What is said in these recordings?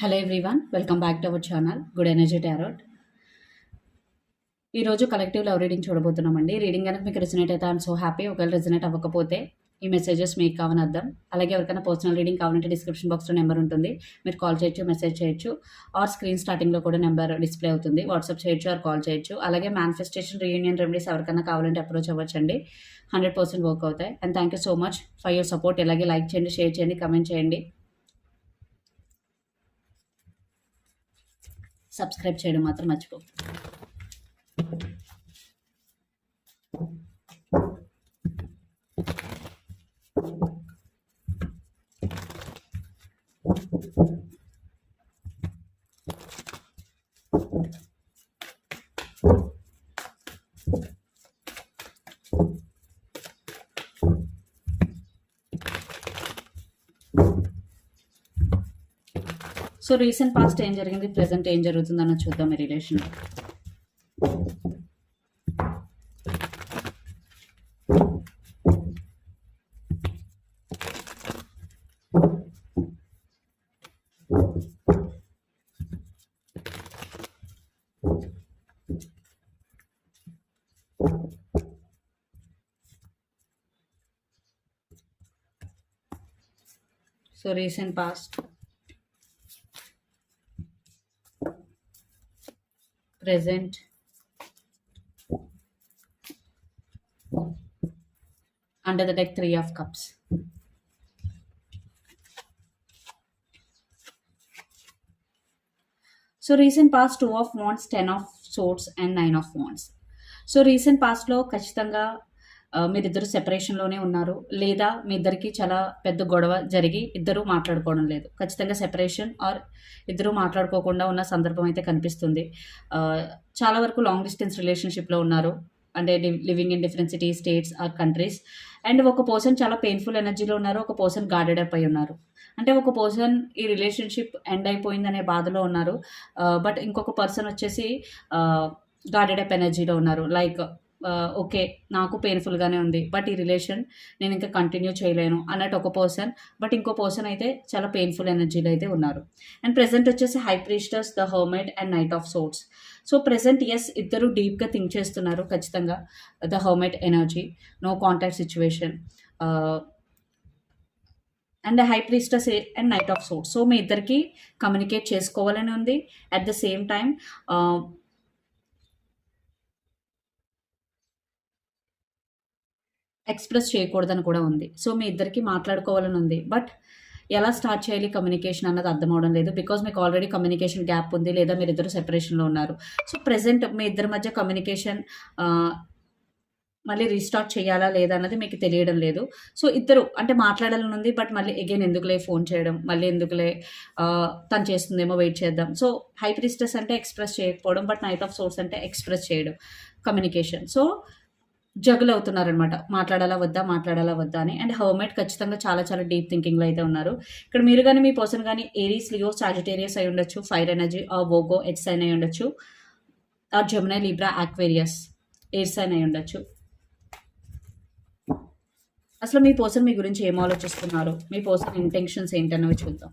Hello everyone welcome back to our channel good energy tarot ఈరోజు collective love reading చూడబోతున్నామండి? Reading కనుక మీకు రిజనేట్ అయితే ఐఎమ్ సో హ్యాపీ ఒకవేళ రిజనేట్ అవ్వకపోతే ఈ మెసేజెస్ మీకు కావని అర్థం. అలాగే ఎవరికైనా పర్సనల్ రీడింగ్ కావాలంటే డిస్క్రిప్షన్ బాక్స్లో నెంబర్ ఉంటుంది. మీరు కాల్ చేయొచ్చు మెసేజ్ చేయొచ్చు. ఆర్ స్క్రీన్ స్టార్టింగ్లో కూడా నెంబర్ డిస్ప్లే అవుతుంది. వాట్సాప్ చేయొచ్చు ఆర్ కాల్ చేయొచ్చు. అలాగే మేనిఫెస్టేషన్ రీయూనియన్ రెమెడీస్ ఎవరికైనా కావాలంటే అప్రోచ్ అవ్వచ్చండి. హండ్రెడ్ పర్సెంట్ వర్క్ అవుతాయి. And thank you so much for your support ఇలాగే లైక్ చేయండి షేర్ చేయండి కమెంట్ చేయండి. సబ్స్క్రైబ్ చేయడం మాత్రం మర్చిపో సో రీసెంట్ పాస్ట్ ఏం జరిగింది? ప్రెసెంట్ ఏం జరుగుతుంది అన్నది చూద్దాం ఈ relation so recent past present. Under the deck three of cups. So recent past two of wands ten of swords and nine of wands so recent పాస్ట్లో ఖచ్చితంగా ఆ, మీరిద్దరు సెపరేషన్లోనే ఉన్నారు. లేదా మీ ఇద్దరికి చాలా పెద్ద గొడవ జరిగి ఇద్దరు మాట్లాడుకోవడం లేదు. ఖచ్చితంగా సెపరేషన్ ఆర్ ఇద్దరు మాట్లాడుకోకుండా ఉన్న సందర్భం అయితే కనిపిస్తుంది. చాలా వరకు లాంగ్ డిస్టెన్స్ రిలేషన్షిప్లో ఉన్నారు. అంటే living in different cities states or countries. And ఒక పర్సన్ చాలా పెయిన్ఫుల్ ఎనర్జీలో ఉన్నారు. ఒక పర్సన్ గార్డెడ్ అప్ అయి ఉన్నారు. అంటే ఒక పర్సన్ ఈ రిలేషన్షిప్ ఎండ్ అయిపోయిందనే బాధలో ఉన్నారు. బట్ ఇంకొక పర్సన్ వచ్చేసి గార్డెడ్ అప్ ఎనర్జీలో ఉన్నారు. లైక్ ఓకే నాకు పెయిన్ఫుల్గానే ఉంది బట్ ఈ రిలేషన్ నేను ఇంకా కంటిన్యూ చేయలేను అన్నట్టు ఒక పర్సన్ బట్ ఇంకో పర్సన్ అయితే చాలా పెయిన్ఫుల్ ఎనర్జీలో అయితే ఉన్నారు. అండ్ ప్రెసెంట్ వచ్చేసి high priestess the hermit and knight of swords so present yes ఇద్దరు డీప్గా థింక్ చేస్తున్నారు ఖచ్చితంగా the hermit energy no contact situation and high priestess and knight of swords so మీ ఇద్దరికి కమ్యూనికేట్ చేసుకోవాలని ఉంది. At the same time express చేయకూడదని కూడా ఉంది. సో మీ ఇద్దరికి మాట్లాడుకోవాలని ఉంది. బట్ ఎలా స్టార్ట్ చేయాలి కమ్యూనికేషన్ అన్నది అర్థం అవడం లేదు. బికాజ్ మీకు ఆల్రెడీ కమ్యూనికేషన్ గ్యాప్ ఉంది లేదా మీరు ఇద్దరు సెపరేషన్లో ఉన్నారు. సో ప్రజెంట్ మీ ఇద్దరి మధ్య కమ్యూనికేషన్ మళ్ళీ రీస్టార్ట్ చేయాలా లేదా అన్నది మీకు తెలియడం లేదు. సో ఇద్దరు అంటే మాట్లాడాలని ఉంది బట్ మళ్ళీ అగైన్ ఎందుకులే ఫోన్ చేయడం మళ్ళీ ఎందుకులే తను చేస్తుందేమో వెయిట్ చేద్దాం. సో హైప్రిస్టెస్ అంటే ఎక్స్ప్రెస్ చేయకపోవడం బట్ నైట్ ఆఫ్ సోర్స్ అంటే ఎక్స్ప్రెస్ చేయడం కమ్యూనికేషన్. సో జగులు అవుతున్నారనమాట మాట్లాడాలా వద్దా? మాట్లాడాలా వద్దా అని. అండ్ హర్మెట్ ఖచ్చితంగా చాలా చాలా డీప్ థింకింగ్లో అయితే ఉన్నారు. ఇక్కడ మీరు కానీ మీ పర్సన్ కానీ ఏరీస్ లియో సాజిటేరియస్ అయి ఉండొచ్చు. ఫైర్ ఎనర్జీ ఆ వోగో ఎట్ సైన్ అయి ఉండొచ్చు. ఆ Gemini Libra Aquarius air sign అయి ఉండొచ్చు. అసలు మీ పర్సన్ మీ గురించి ఏం ఆలోచిస్తున్నారు? మీ పర్సన్ ఇంటెన్షన్స్ ఏంటన్నవి చూద్దాం.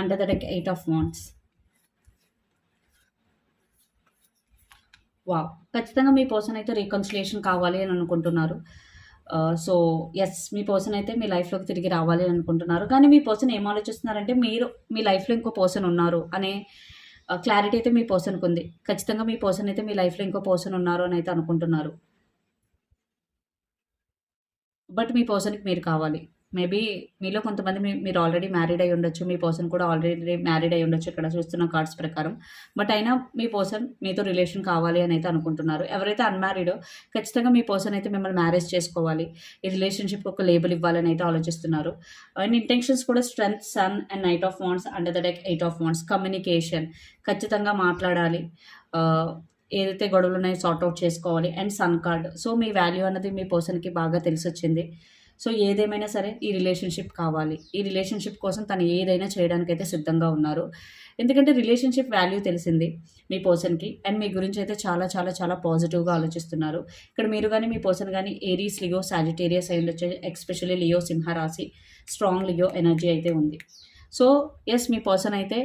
Under the deck eight of wands. వా ఖచ్చితంగా మీ పర్సన్ అయితే రీకన్సిలేషన్ కావాలి అని అనుకుంటున్నారు. Uh, సో ఎస్ మీ పర్సన్ అయితే మీ లైఫ్లోకి తిరిగి రావాలి అని అనుకుంటున్నారు. కానీ మీ పర్సన్ ఏం ఆలోచిస్తున్నారంటే మీరు మీ లైఫ్లో ఇంకో పర్సన్ ఉన్నారు అనే uh, క్లారిటీ అయితే మీ పర్సన్కి ఉంది. ఖచ్చితంగా మీ పర్సన్ అయితే మీ లైఫ్లో ఇంకో పర్సన్ ఉన్నారు అని అయితే అనుకుంటున్నారు. బట్ మీ పర్సన్కి మీరు కావాలి. మేబీ మీలో కొంతమంది మీరు ఆల్రెడీ మ్యారీడ్ అయి ఉండొచ్చు మీ పర్సన్ కూడా ఆల్రెడీ మ్యారీడ్ అయి ఉండొచ్చు ఇక్కడ చూస్తున్న కార్డ్స్ ప్రకారం. బట్ అయినా మీ పర్సన్ మీతో రిలేషన్ కావాలి అని అయితే అనుకుంటున్నారు. ఎవరైతే అన్మ్యారీడో ఖచ్చితంగా మీ పర్సన్ అయితే మిమ్మల్ని మ్యారేజ్ చేసుకోవాలి. ఈ రిలేషన్షిప్ ఒక లేబుల్ ఇవ్వాలని అయితే ఆలోచిస్తున్నారు. అండ్ ఇంటెన్షన్స్ కూడా strength sun and knight of wands under the deck eight of wands communication ఖచ్చితంగా మాట్లాడాలి. ఏదైతే గొడవలు ఉన్నాయో సార్ట్అవుట్ చేసుకోవాలి. And sun card. సో మీ వాల్యూ అన్నది మీ పర్సన్కి బాగా తెలిసి వచ్చింది సో ఏదేమైనా సరే ఈ రిలేషన్షిప్ కావాలి. ఈ రిలేషన్షిప్ కోసం తను ఏదైనా చేయడానికైతే సిద్ధంగా ఉన్నారు. ఎందుకంటే రిలేషన్షిప్ వాల్యూ తెలిసింది మీ పర్సన్కి అండ్ మీ గురించి అయితే చాలా చాలా చాలా పాజిటివ్గా ఆలోచిస్తున్నారు. ఇక్కడ మీరు కానీ మీ పర్సన్ కానీ ఏరీస్ లియో సాజిటేరియస్ అయి ఉండొచ్చు. ఎక్స్పెషల్లీ లియో సింహరాశి స్ట్రాంగ్ లియో ఎనర్జీ అయితే ఉంది. సో ఎస్ మీ పర్సన్ అయితే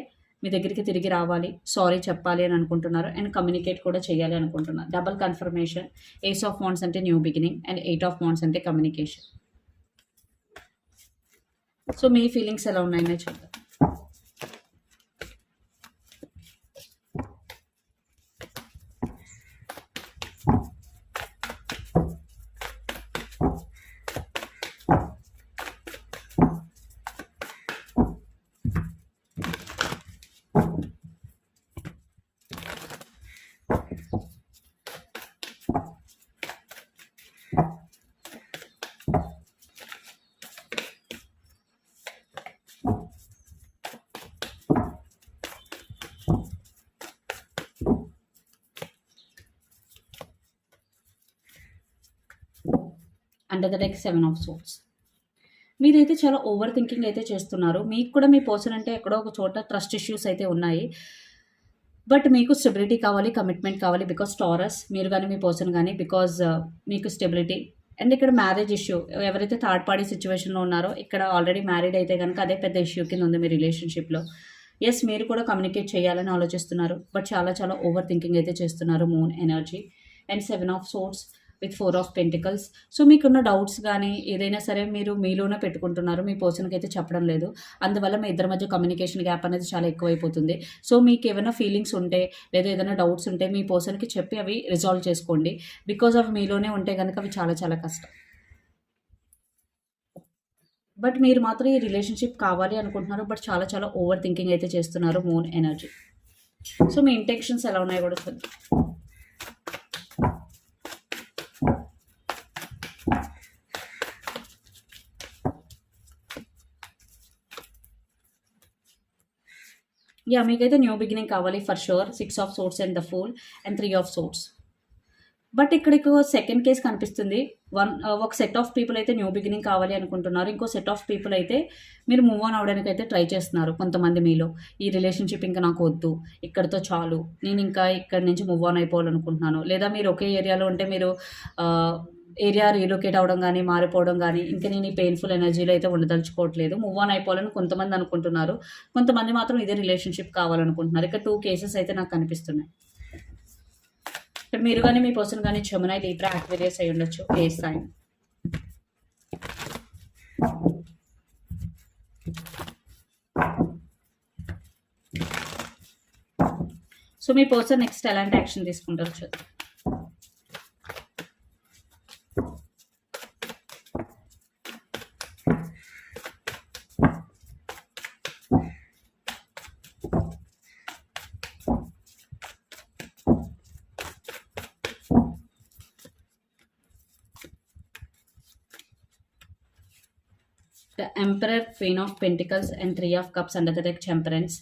మీ దగ్గరికి తిరిగి రావాలి. సారీ చెప్పాలి అని అనుకుంటున్నారు. అండ్ కమ్యూనికేట్ కూడా చేయాలి అనుకుంటున్నారు. Double confirmation ace of wands అంటే new beginning and eight of wands అంటే కమ్యూనికేషన్ సో మీ ఫీలింగ్స్ ఎలా ఉన్నాయనే చూద్దాం. Under the deck seven of swords మీరైతే చాలా ఓవర్ థింకింగ్ అయితే చేస్తున్నారు. మీకు కూడా మీ పర్సన్ అంటే ఎక్కడో ఒక చోట ట్రస్ట్ ఇష్యూస్ అయితే ఉన్నాయి. బట్ మీకు స్టెబిలిటీ కావాలి కమిట్మెంట్ కావాలి బికాస్ టారస్ మీరు కానీ మీ పర్సన్ కానీ బికాజ్ uh, మీకు స్టెబిలిటీ అండ్ ఇక్కడ మ్యారేజ్ ఇష్యూ ఎవరైతే థర్డ్ పార్టీ సిచ్యువేషన్లో ఉన్నారో ఇక్కడ ఆల్రెడీ మ్యారీడ్ అయితే కనుక అదే పెద్ద ఇష్యూ కింద ఉంది మీ రిలేషన్షిప్లో ఎస్ మీరు కూడా కమ్యూనికేట్ చేయాలని ఆలోచిస్తున్నారు. బట్ చాలా చాలా ఓవర్ థింకింగ్ అయితే చేస్తున్నారు moon energy and seven of swords with four of pentacles so మీకున్న డౌట్స్ కానీ ఏదైనా సరే మీరు మీలోనే పెట్టుకుంటున్నారు. మీ పర్సన్కి అయితే చెప్పడం లేదు. అందువల్ల మీ ఇద్దరి మధ్య కమ్యూనికేషన్ గ్యాప్ అనేది చాలా ఎక్కువైపోతుంది. సో మీకు ఏమైనా ఫీలింగ్స్ ఉంటే లేదా ఏదైనా డౌట్స్ ఉంటే మీ పర్సన్కి చెప్పి అవి రిజాల్వ్ చేసుకోండి. బికాజ్ అవి మీలోనే ఉంటే కనుక అవి చాలా చాలా కష్టం. బట్ మీరు మాత్రం ఈ రిలేషన్షిప్ కావాలి అనుకుంటున్నారు. బట్ చాలా చాలా ఓవర్ థింకింగ్ అయితే చేస్తున్నారు. మూన్ ఎనర్జీ సో మీ ఇంటెన్షన్స్ ఎలా ఉన్నాయో కూడా చూద్దాం యా మీకైతే న్యూ బిగినింగ్ కావాలి for sure six of swords and the fool and three of swords but ఇక్కడ సెకండ్ కేస్ కనిపిస్తుంది. వన్ uh, ఒక సెట్ ఆఫ్ పీపుల్ అయితే న్యూ బిగినింగ్ కావాలి అనుకుంటున్నారు. ఇంకో సెట్ ఆఫ్ పీపుల్ అయితే మీరు మూవ్ ఆన్ అవడానికి అయితే ట్రై చేస్తున్నారు కొంతమంది మీలో. ఈ రిలేషన్షిప్ ఇంకా నాకు వద్దు. ఇక్కడితో చాలు. నేను ఇంకా ఇక్కడి నుంచి మూవ్ ఆన్ అయిపోవాలనుకుంటున్నాను. లేదా మీరు ఒకే ఏరియాలో ఉంటే మీరు uh, ఏరియా రీలొకేట్ అవ్వడం కానీ మారిపోవడం కానీ ఇంకా నేను ఈ పెయిన్ఫుల్ ఎనర్జీలో అయితే ఉండదలుచుకోవట్లేదు. మూవ్ ఆన్ అయిపోవాలని కొంతమంది అనుకుంటున్నారు. కొంతమంది మాత్రం ఇదే రిలేషన్షిప్ కావాలనుకుంటున్నారు. ఇక్కడ టూ కేసెస్ అయితే నాకు కనిపిస్తున్నాయి ఇక్కడ మీరు కానీ మీ పర్సన్ కానీ చెమనై లీబ్రా యాక్వేరియస్ అయి ఉండొచ్చు. ఏ సైన్ సో మీ పర్సన్ నెక్స్ట్ ఎలాంటి యాక్షన్ తీసుకుంటారు చూద్దాం. the emperor queen of pentacles and three of cups under the deck temperance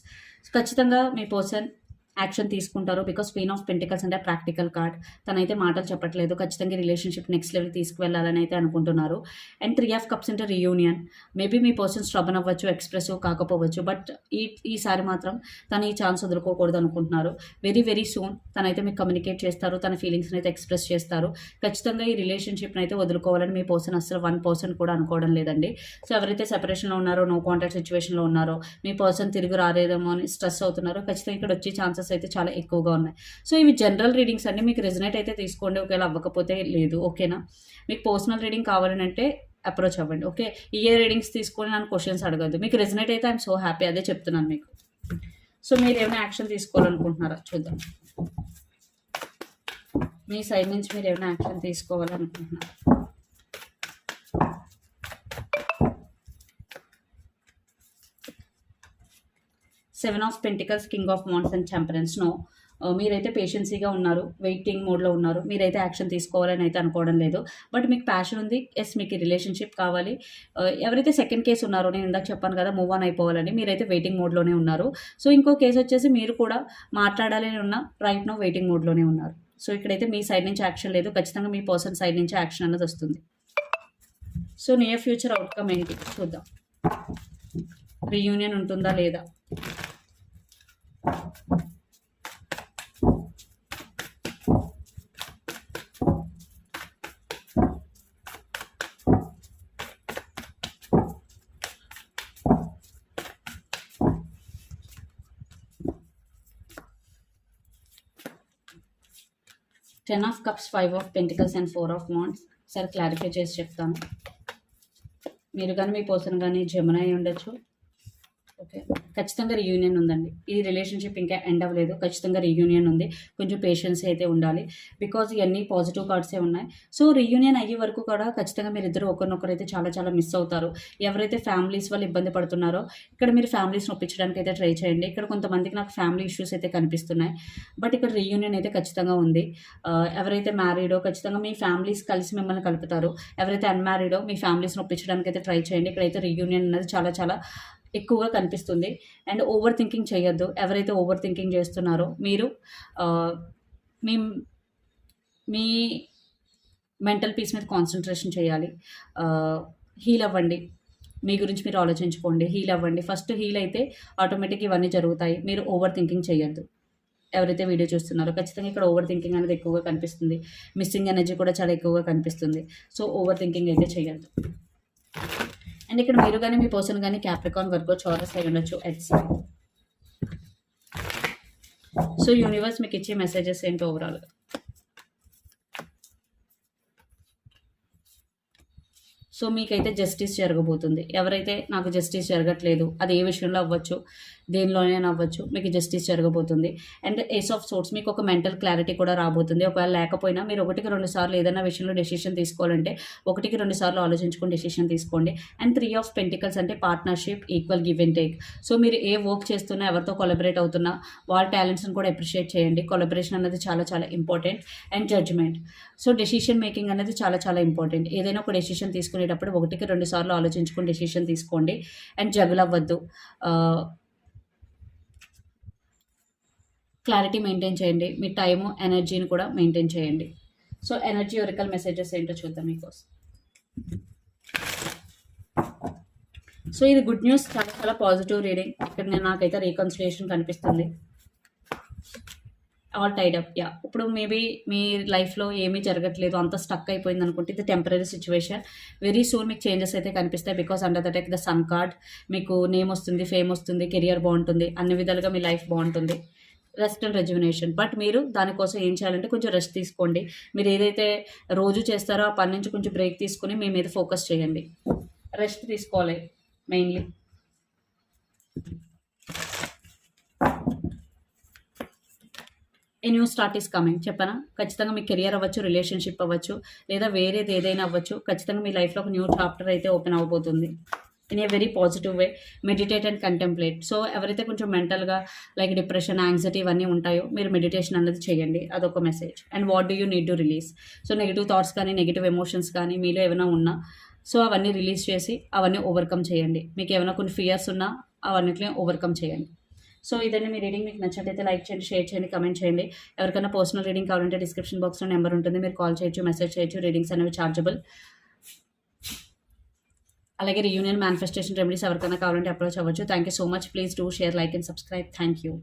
ఖచ్చితంగా మీ పర్సన్ యాక్షన్ తీసుకుంటారు బికాస్ క్వీన్ ఆఫ్ పెంటికల్స్ అంటే ప్రాక్టికల్ కార్డ్. తనైతే మాటలు చెప్పట్లేదు. ఖచ్చితంగా రిలేషన్షిప్ నెక్స్ట్ లెవెల్ తీసుకువెళ్ళాలని అయితే అనుకుంటున్నారు. అండ్ త్రీ ఆఫ్ కప్స్ అంటే రియూనియన్ మేబీ మీ పర్సన్ స్ట్రబన్ అవ్వచ్చు ఎక్స్ప్రెసివ్ కాకపోవచ్చు బట్ ఈ ఈసారి మాత్రం తను ఈ ఛాన్స్ వదులుకోకూడదు అనుకుంటున్నారు. వెరీ వెరీ సూన్ తనైతే మీకు కమ్యూనికేట్ చేస్తారు తన ఫీలింగ్స్ని అయితే ఎక్స్ప్రెస్ చేస్తారు. ఖచ్చితంగా ఈ రిలేషన్షిప్ని అయితే వదులుకోవాలని మీ పర్సన్ అసలు వన్ పర్సన్ కూడా అనుకోవడం లేదండి. సో ఎవరైతే సెపరేషన్లో ఉన్నారో నో కాంటాక్ట్ సిచ్యువేషన్లో ఉన్నారో మీ పర్సన్ తిరిగి రాలేదేమో అని స్ట్రెస్ అవుతున్నారో. ఖచ్చితంగా ఇక్కడ వచ్చే ఛాన్సెస్ అయితే చాలా ఎక్కువగా ఉన్నాయి. సో ఇవి జనరల్ రీడింగ్స్ అన్ని మీకు రెజనేట్ అయితే తీసుకోండి. ఒకవేళ అవ్వకపోతే లేదు. ఓకేనా మీకు పర్సనల్ రీడింగ్ కావాలని అంటే అప్రోచ్ అవ్వండి ఓకే ఇయర్ రీడింగ్స్ తీసుకొని నన్ను క్వశ్చన్స్ అడగద్దు. మీకు రెజనేట్ అయితే ఐఎమ్ సో హ్యాపీ అదే చెప్తున్నాను మీకు. సో మీరు ఏమైనా యాక్షన్ తీసుకోవాలనుకుంటున్నారా? చూద్దాం. మీ సైడ్ నుంచి మీరు ఏమైనా action తీసుకోవాలనుకుంటున్నారా? Seven of pentacles king of wands and temperance no మీరైతే పేషెన్సీగా ఉన్నారు వెయిటింగ్ మోడ్లో ఉన్నారు మీరైతే యాక్షన్ తీసుకోవాలని అయితే అనుకోవడం లేదు. బట్ మీకు ప్యాషన్ ఉంది ఎస్ మీకు రిలేషన్షిప్ కావాలి. ఎవరైతే సెకండ్ కేసు ఉన్నారో నేను ఇందాక చెప్పాను కదా మూవ్ ఆన్ అయిపోవాలని మీరైతే వెయిటింగ్ మోడ్లోనే ఉన్నారు. సో ఇంకో కేసు వచ్చేసి మీరు కూడా మాట్లాడాలని ఉన్న రైట్ నో వెయిటింగ్ మోడ్లోనే ఉన్నారు. సో ఇక్కడైతే మీ సైడ్ నుంచి యాక్షన్ లేదు ఖచ్చితంగా మీ పర్సన్ సైడ్ నుంచి యాక్షన్ అనేది వస్తుంది. సో నియర్ ఫ్యూచర్ అవుట్కమ్ ఏంటి? చూద్దాం. రీయూనియన్ ఉంటుందా లేదా? Ten of cups five of pentacles and four of wands సరే క్లారిఫై చేసి చెప్తాను. మీరు కానీ మీ పర్సన్ కానీ జమున అయి ఉండొచ్చు. ఖచ్చితంగా రీయూనియన్ ఉందండి. ఈ రిలేషన్షిప్ ఇంకా ఎండ్ అవ్వలేదు. ఖచ్చితంగా రీయూనియన్ ఉంది. కొంచెం పేషెన్స్ అయితే ఉండాలి. బికాజ్ ఇవన్నీ పాజిటివ్ కార్డ్సే ఉన్నాయి. సో రీయూనియన్ అయ్యే వరకు కూడా ఖచ్చితంగా మీరు ఇద్దరు ఒకరినొకరైతే చాలా చాలా మిస్ అవుతారు. ఎవరైతే ఫ్యామిలీస్ వాళ్ళు ఇబ్బంది పడుతున్నారో ఇక్కడ మీరు ఫ్యామిలీస్ నొప్పించడానికి అయితే ట్రై చేయండి. ఇక్కడ కొంతమందికి నాకు ఫ్యామిలీ ఇష్యూస్ అయితే కనిపిస్తున్నాయి. బట్ ఇక్కడ రీయూనియన్ అయితే ఖచ్చితంగా ఉంది. ఎవరైతే మ్యారీడో ఖచ్చితంగా మీ ఫ్యామిలీస్ కలిసి మిమ్మల్ని కలుపుతారు. ఎవరైతే అన్మ్యారీడో మీ ఫ్యామిలీస్ని ఒప్పించడానికి అయితే ట్రై చేయండి. ఇక్కడైతే రీయూనియన్ అనేది చాలా చాలా ఎక్కువగా కనిపిస్తుంది. అండ్ ఓవర్ థింకింగ్ చేయొద్దు. ఎవరైతే ఓవర్ థింకింగ్ చేస్తున్నారో మీరు మీ మీ మెంటల్ పీస్ మీద కాన్సన్ట్రేషన్ చేయాలి. హీల్ అవ్వండి. మీ గురించి మీరు ఆలోచించుకోండి. హీల్ అవ్వండి. ఫస్ట్ హీల్ అయితే ఆటోమేటిక్ ఇవన్నీ జరుగుతాయి. మీరు ఓవర్ థింకింగ్ చేయొద్దు. ఎవరైతే వీడియో చూస్తున్నారో ఖచ్చితంగా ఇక్కడ ఓవర్ థింకింగ్ అనేది ఎక్కువగా కనిపిస్తుంది. మిస్సింగ్ ఎనర్జీ కూడా చాలా ఎక్కువగా కనిపిస్తుంది. సో ఓవర్ థింకింగ్ అయితే చేయొద్దు. అండ్ ఇక్కడ మీరు కానీ మీ పర్సన్ కానీ క్యాప్రికాన్ వర్గో చోరస్ అయి ఉండొచ్చు ఎట్స్ సో యూనివర్స్ మీకు ఇచ్చే మెసేజెస్ ఏంటి ఓవరాల్గా సో మీకైతే జస్టిస్ జరగబోతుంది. ఎవరైతే నాకు జస్టిస్ జరగట్లేదు అది ఏ విషయంలో అవ్వచ్చు? దేనిలోనే అవ్వచ్చు మీకు జస్టిస్ జరగబోతుంది. అండ్ ఏస్ ఆఫ్ సోర్ట్స్ మీకు ఒక మెంటల్ క్లారిటీ కూడా రాబోతుంది. ఒకవేళ లేకపోయినా మీరు ఒకటికి రెండు సార్లు ఏదైనా విషయంలో డెసిషన్ తీసుకోవాలంటే ఒకటికి రెండు సార్లు ఆలోచించుకొని డెసిషన్ తీసుకోండి. అండ్ త్రీ ఆఫ్ పెంటికల్స్ అంటే partnership equal give and take so మీరు ఏ వర్క్ చేస్తున్నా ఎవరితో కొలబరేట్ అవుతున్నా వాళ్ళ టాలెంట్స్ని కూడా అప్రిషియేట్ చేయండి. కొలబరేషన్ అనేది చాలా చాలా important and judgement so decision making అనేది చాలా చాలా ఇంపార్టెంట్ ఏదైనా ఒక డెసిషన్ తీసుకునేటప్పుడు ఒకటికి రెండు సార్లు ఆలోచించుకొని డెసిషన్ తీసుకోండి. అండ్ జగలవ్వద్దు uh, క్లారిటీ మెయింటైన్ చేయండి. మీ టైము ఎనర్జీని కూడా మెయింటైన్ చేయండి. సో ఎనర్జీ ఒరికల్ మెసేజెస్ ఏంటో చూద్దాం మీకోసం. సో ఇది గుడ్ న్యూస్ చాలా చాలా పాజిటివ్ రీడింగ్ ఇక్కడ నేను నాకైతే రీకన్సిలేషన్ కనిపిస్తుంది. ఆల్ టైడ్ అప్ యా ఇప్పుడు మేబీ మీ లైఫ్లో ఏమీ జరగట్లేదు. అంత స్టక్ అయిపోయింది అనుకుంటే ఇది టెంపరీ సిచ్యువేషన్ వెరీ సూన్ మీకు చేంజెస్ అయితే కనిపిస్తాయి. Because under that the sun card మీకు నేమ్ వస్తుంది ఫేమ్ వస్తుంది కెరియర్ బాగుంటుంది. అన్ని విధాలుగా మీ లైఫ్ బాగుంటుంది. రెస్ట్ అండ్ రెజ్యునేషన్ బట్ మీరు దానికోసం ఏం చేయాలంటే కొంచెం రెస్ట్ తీసుకోండి. మీరు ఏదైతే రోజు చేస్తారో ఆ పని నుంచి కొంచెం బ్రేక్ తీసుకుని మీ మీద ఫోకస్ చేయండి. రెస్ట్ తీసుకోవాలి mainly. A new start is coming. చెప్పనా? ఖచ్చితంగా మీ కెరియర్ అవ్వచ్చు రిలేషన్షిప్ అవ్వచ్చు లేదా వేరేది ఏదైనా అవ్వచ్చు ఖచ్చితంగా మీ లైఫ్లో ఒక న్యూ చాప్టర్ అయితే ఓపెన్ అవ్వబోతుంది. In a very positive way meditate and contemplate so ఎవరైతే కొంచెం మెంటల్గా లైక్ డిప్రెషన్ యాంగ్జైటీ ఇవన్నీ ఉంటాయో మీరు మెడిటేషన్ అనేది చేయండి. అదొక message and what do you need to release so negative thoughts కానీ నెగిటివ్ ఎమోషన్స్ కానీ మీలో ఏమైనా ఉన్నా సో అవన్నీ రిలీజ్ చేసి అవన్నీ ఓవర్కమ్ చేయండి. మీకు ఏమైనా కొన్ని ఫియర్స్ ఉన్నా అవన్నిటిని ఓవర్కమ్ చేయండి. సో ఇదండి మీ రీడింగ్ మీకు నచ్చినట్లయితే లైక్ చేయండి షేర్ చేయండి కమెంట్ చేయండి. ఎవరికైనా పర్సనల్ రీడింగ్ కావాలంటే డిస్క్రిప్షన్ బాక్స్లో నెంబర్ ఉంటుంది. మీరు కాల్ చేయొచ్చు మెసేజ్ చేయొచ్చు. రీడింగ్స్ అనేవి చార్జబుల్ అలాగే రీయూనియన్ మేనిఫెస్టేషన్ రెమెడీస్ ఎవరికైనా కావాలంటే అప్రోచ్ అవ్వచ్చు. Thank you so much please do share like and subscribe thank you